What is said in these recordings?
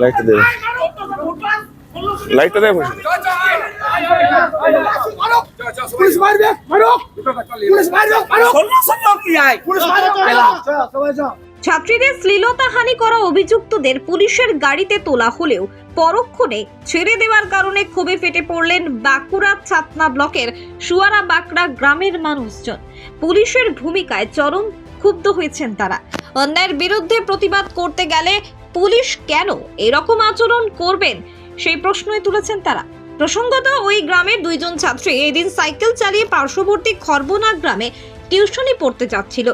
লাইটটা দেবে। লাইটটা দেবে পুলিশ মারবে মারো পুলিশ মারবে মারো পুলিশ মারবে ছাত্রীদের শ্লীলতাহানি করা অভিযুক্তদের পুলিশের গাড়িতে তোলা হলেও পরক্ষণে ছেড়ে দেওয়ার কারণে ক্ষোভে ফেটে পড়লেন বাঁকুড়া ছাতনা ব্লকের সুয়ারা বাঁকড়া গ্রামের মানুষজন। পুলিশের ভূমিকায় চরম ক্ষুব্ধ হয়েছেন তারা। অন্যায়ের বিরুদ্ধে প্রতিবাদ করতে গেলে পুলিশ কেন এরকম আচরণ করবেন? সেই প্রশ্নই তুলেছেন তারা। প্রসঙ্গত, ওই গ্রামের দুইজন ছাত্রী এদিন সাইকেল চালিয়ে পার্শ্ববর্তী খরবনা গ্রামে টিউশনি পড়তে যাচ্ছিল।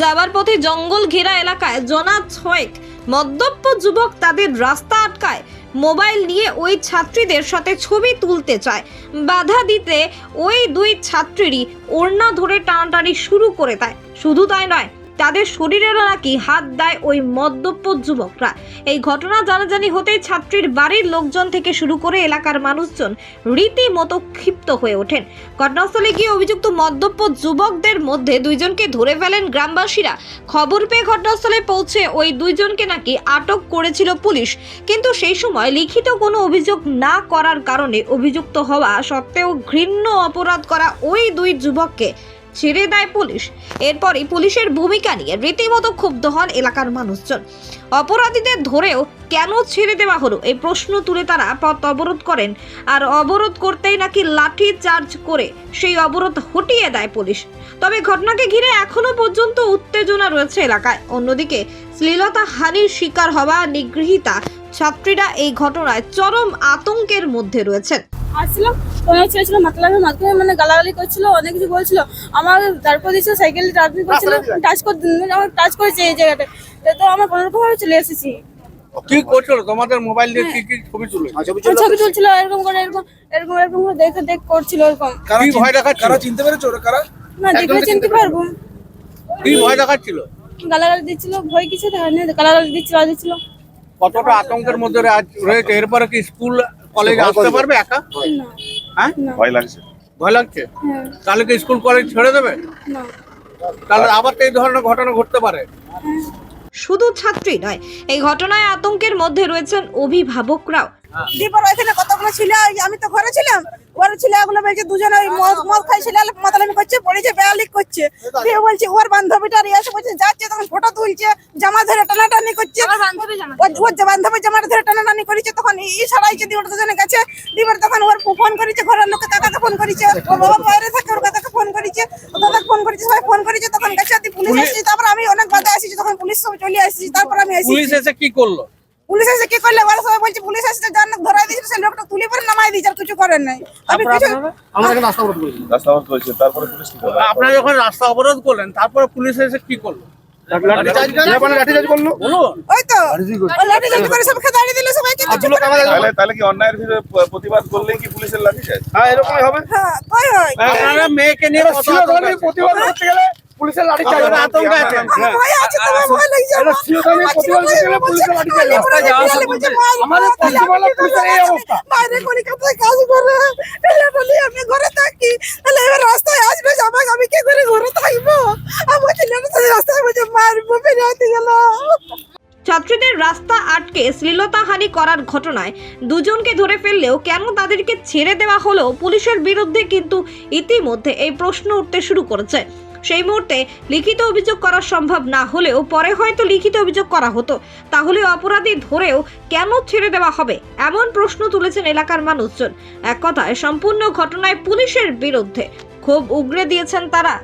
যাবার পথে জঙ্গল ঘেরা এলাকায় জনা ছয়েক, মদ্যপ যুবক তাদের রাস্তা আটকায়, মোবাইল নিয়ে ওই ছাত্রীদের সাথে ছবি তুলতে চায়। বাধা দিতে ওই দুই ছাত্রীরই ওড়না ধরে টানাটানি শুরু করে দেয়। শুধু তাই নয় তাদের শরীরেরও নাকি হাত দেয় ওই মদ্যপ যুবকরা। এই ঘটনা জানাজানি হতেই ছাত্রীর বাড়ির লোকজন থেকে শুরু করে এলাকার মানুষজন রীতিমতো ক্ষিপ্ত হয়ে ওঠেন। ঘটনাস্থলে গিয়ে অভিযুক্ত মদ্যপ যুবকদের মধ্যে দুইজনকে ধরে ফেলেন গ্রামবাসীরা। খবর পেয়ে ঘটনাস্থলে পৌঁছে ওই দুইজনকে নাকি আটক করেছিল পুলিশ। কিন্তু সেই সময় লিখিত কোনো অভিযোগ না করার কারণে অভিযুক্ত হওয়া সত্ত্বেও ঘৃণ্য অপরাধ করা ওই দুই যুবককে ছেড়ে দেয় পুলিশ। এরপরই পুলিশের ভূমিকা নিয়ে রীতিমতো ক্ষুব্ধ হন এলাকার মানুষজন। অপরাধীদের ধরেও কেন ছেড়ে দেওয়া হলো? এই প্রশ্ন তুলে তারা পথ অবরোধ করেন। আর অবরোধ করতেই নাকি লাঠি চার্জ করে সেই অবরোধ হটিয়ে দেয় পুলিশ। তবে ঘটনাকে ঘিরে এখনও পর্যন্ত উত্তেজনা রয়েছে এলাকায়। অন্যদিকে শ্লীলতা হানির শিকার হওয়া নিগৃহীতা ছাত্রীরা এই ঘটনায় চরম আতঙ্কের মধ্যে রয়েছেন। আসছিলাম অনেক ছেলে মানে গালাগালি করছিল অনেক কিছু বলছিল। আমার তারপর সাইকেল টার্নিং করছিল টাচ করে আমার টাচ করেছে এই জায়গাটা তো আমার কোনো রকম চলে এসেছি। কি করছিল? তোমাদের মোবাইল দিয়ে কি কি ছবি তুলে ছবি তুলছিল এরকম করে এরকম এরকম এরকম করে দেখে দেখ করছিল এরকম। কি ভয় দেখাচ্ছিল? কারা চিনতে পেরেছ ওরা? কারা? না দেখলে চিনতে পারব। কি ভয় দেখাচ্ছিল? গালাগালি দিচ্ছিল ভয় কিছু দেখা নেই গালাগালি দিচ্ছিল দিচ্ছিল। কতটা আতঙ্কের মধ্যে আজ রয়েছে? এরপরে কি স্কুল কলেজ আসতে পারবে একা? হ্যাঁ? ভয় লাগছে। ভয় লাগছে? হ্যাঁ। তাহলে কি স্কুল কলেজ ছেড়ে দেবে? তাহলে আবার তো এই ধরনের ঘটনা ঘটতে পারে। শুধু ছাত্রী নয় এই ঘটনায় আতঙ্কের মধ্যে রয়েছেন অভিভাবকরাও। দীপর ওইখানে কতগুলো ছিল? ওই আমি তো ঘরে ছিলাম। ওর ছেলেগুলো বলছে দুজনে ওই মদ খাইছিল মাতালামি করছে পড়েছে বেয়ালিক করছে। দিয়ে বলছে ওর বান্ধবীটা এসে বলছে যাচ্ছে তখন ফটো তুলছে জামা ধরে টানাটানি করছে। ওর- ওর যে বান্ধবী জামাটা ধরে টানাটানি করেছে তখন ই ছাড়াইছে দিয়ে ওর দুজনে গেছে দিবার তখন ওর ফোন করেছে ঘরের লোকে কাকাকে ফোন করেছে। ওর বাবা বাইরে থাকে ওর কাকাকে ফোন করেছে ও দাদাকে ফোন করেছে সবাই ফোন করেছে তখন গেছে পুলিশ আসছে তারপর আমি অনেক বাধা আসছি তখন পুলিশ সব চলে আসছি তারপর আমি আসছি পুলিশ এসে কি করল? পুলিশ এসে কি করলে? ওরা সবাই বলছে পুলিশ এসে যার ধরাই দিয়েছে সে লোকটা তুলে পরে নামাই দিয়েছে আর কিছু করেন নাই। আমি কিছু রাস্তা আমার করেছে। তারপরে পুলিশ কি করল? আপনারা যখন রাস্তা অবরোধ করলেন তারপরে পুলিশ এসে কি করল? প্রতিবাদ করলেই কি পুলিশের লাঠি চাই হ্যাঁ এরকমই হবে। হ্যাঁ হয়। মেয়েকে নিয়ে? প্রতিবাদ করতে গেলে পুলিশের লাঠি চাই আতঙ্কে? আমার। ভয় আছে আমাদের পুলিশের এই অবস্থা। বাইরে কলকাতায় কাজ করে আমি ঘরে থাকি। তাহলে এবার রাস্তায় আসবে আমাকে আমি কি করে ঘরে থাকব? আমার ছেলেটা রাস্তায় বলছে মারবো বেরিয়ে গেল। ছাত্রীদের রাস্তা আটকে শ্লীলতাহানি করার ঘটনায় দুজনকে ধরে ফেললেও কেন তাদেরকে ছেড়ে দেওয়া হলো পুলিশের বিরুদ্ধে কিন্তু ইতিমধ্যে এই প্রশ্ন উঠতে শুরু করেছে। সেই মুহূর্তে লিখিত অভিযোগ করা সম্ভব না হলেও পরে হয়তো লিখিত অভিযোগ করা হতো। তাহলে অপরাধী ধরেও কেন ছেড়ে দেওয়া হবে? এমন প্রশ্ন তুলেছেন এলাকার মানুষজন। এক কথায় সম্পূর্ণ ঘটনায় পুলিশের বিরুদ্ধে ক্ষোভ উগরে দিয়েছেন তারা।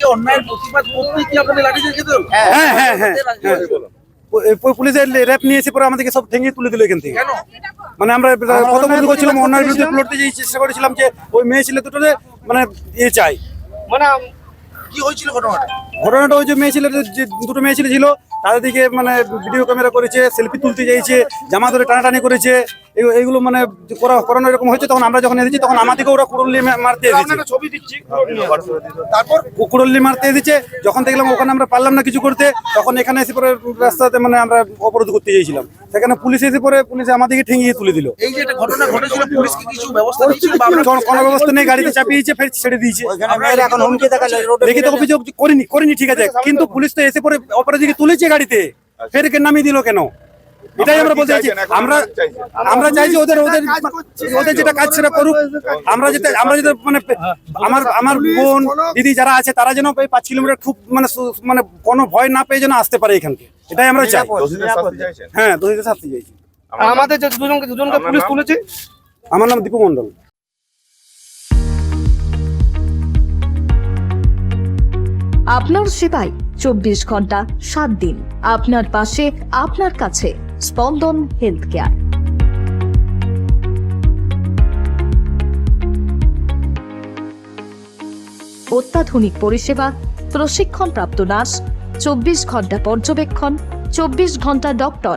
অন্যায়ের প্রতিবাদ করতে কি আপনাদের লাঠি হ্যাঁ হ্যাঁ হ্যাঁ পুলিশের র্যাপ নিয়ে এসে পরে আমাদেরকে সব তুলে দিল এখান থেকে। মানে আমরা কত বন্ধু করছিলাম অন্যায়ের বিরুদ্ধে লড়তে চেষ্টা করেছিলাম যে ওই মেয়ে ছেলে দুটো মানে ইয়ে চাই। মানে কি হয়েছিল ঘটনাটা? ঘটনাটা ওই যে মেয়ে ছেলে যে দুটো মেয়ে ছেলে ছিল, তাদের দিকে মানে ভিডিও ক্যামেরা করেছে সেলফি তুলতে চাইছে, জামা ধরে টানাটানি করেছে। এইগুলো মানে করা করানো এরকম হয়েছে তখন আমরা যখন এসেছি তখন আমাদেরকে ওরা কুড়ল্লি মারতে এসেছে। ছবি দিচ্ছি তারপর কুকুরল্লি মারতে এসেছে যখন দেখলাম ওখানে আমরা পারলাম না কিছু করতে তখন এখানে এসে পরে রাস্তাতে মানে আমরা অবরোধ করতে চাইছিলাম সেখানে পুলিশ এসে পরে পুলিশ আমাদেরকে ঠেঙিয়ে তুলে দিল। এই যে ঘটনা ঘটেছিল পুলিশ কি কিছু ব্যবস্থা কোনো- ব্যবস্থা নেই গাড়িতে চাপিয়েছে ফের ছেড়ে দিয়েছে। এখন হুমকি লিখিত অভিযোগ করিনি করিনি ঠিক আছে। কিন্তু পুলিশ তো এসে পরে অপরাধীকে তুলেছে গাড়িতে। ফের নামিয়ে দিল কেন? এটাই আমরা বলতে চাইছি আমরা আমরা চাইছি ওদের ওদের ওদের যেটা কাজ সেটা করুক। আমরা যেটা আমরা যেটা মানে আমার আমার বোন দিদি যারা আছে তারা যেন এই পাঁচ কিলোমিটার খুব মানে মানে কোনো ভয় না পেয়ে যেন আসতে পারে এখানকে। এটাই আমরা চাই। হ্যাঁ দোষীদের শাস্তি চাইছি। আমাদের দুজনকে দুজনকে পুলিশ? তুলেছে? আমার নাম দীপু মন্ডল আপনার সেবায় চব্বিশ ঘণ্টা সাত দিন। আপনার পাশে আপনার কাছে। স্পন্দন হেলথ কেয়ার অত্যাধুনিক পরিষেবা প্রশিক্ষণপ্রাপ্ত নার্স চব্বিশ ঘণ্টা পর্যবেক্ষণ চব্বিশ ঘণ্টা doctor.